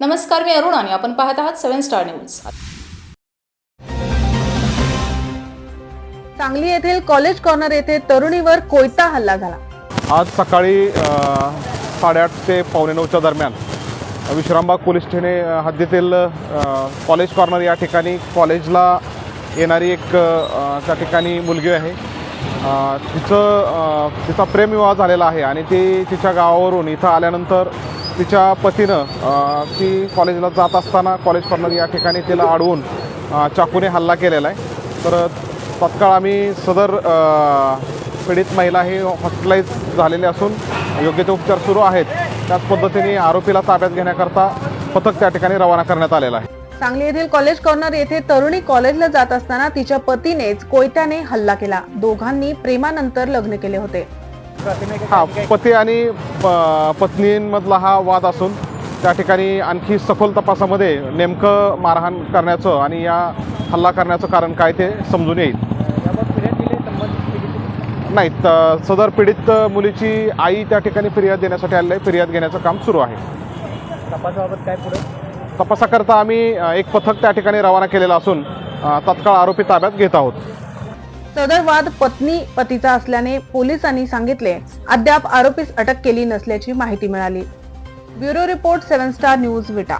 नमस्कार मी अरुण आणि आपण पाहत आहात सेव्हन स्टार न्यूज. सांगली येथील कॉलेज कॉर्नर येथे तरुणीवर कोयता हल्ला झाला. आज सकाळी साडेआठ ते पावणे नऊच्या दरम्यान विश्रामबाग पोलीस ठाणे हद्दीतील कॉलेज कॉर्नर या ठिकाणी कॉलेजला येणारी एक त्या ठिकाणी मुलगी आहे. तिचं तिचा प्रेमविवाह झालेला आहे आणि ती तिच्या गावावरून इथं आल्यानंतर तिच्या पतीनं ती कॉलेजला जात असताना कॉलेज कॉर्नर या ठिकाणी तिला अडवून चाकूने हल्ला केलेला आहे. तर तत्काळ आम्ही सदर पीडित महिला ही हॉस्पिटलाइज झालेली असून योग्य ते उपचार सुरू आहेत. त्याच पद्धतीने आरोपीला ताब्यात घेण्याकरता पथक त्या ठिकाणी रवाना करण्यात आलेलं आहे. सांगली येथील कॉलेज कॉर्नर येथे तरुणी कॉलेजला जात असताना तिच्या पतीनेच कोयत्याने हल्ला केला. दोघांनी प्रेमानंतर लग्न केले होते. हा पती आणि पत्नींमधला हा वाद असून त्या ठिकाणी आणखी सखोल तपासामध्ये नेमकं मारहाण करण्याचं आणि या हल्ला करण्याचं कारण काय ते समजून येईल. नाही त- सदर पीडित मुलीची आई त्या ठिकाणी फिर्याद देण्यासाठी आलेली आहे. फिर्याद घेण्याचं काम सुरू आहे. तपासाबाबत काय पुढे? तपासाकरता आम्ही एक पथक त्या ठिकाणी रवाना केलेलं असून तत्काळ आरोपी ताब्यात घेत आहोत. सदर वाद पत्नी पतीचा असल्याने पोलिसांनी सांगितले अद्याप आरोपीस अटक केली नसल्याची माहिती मिळाली. Bureau report seven star news Vita.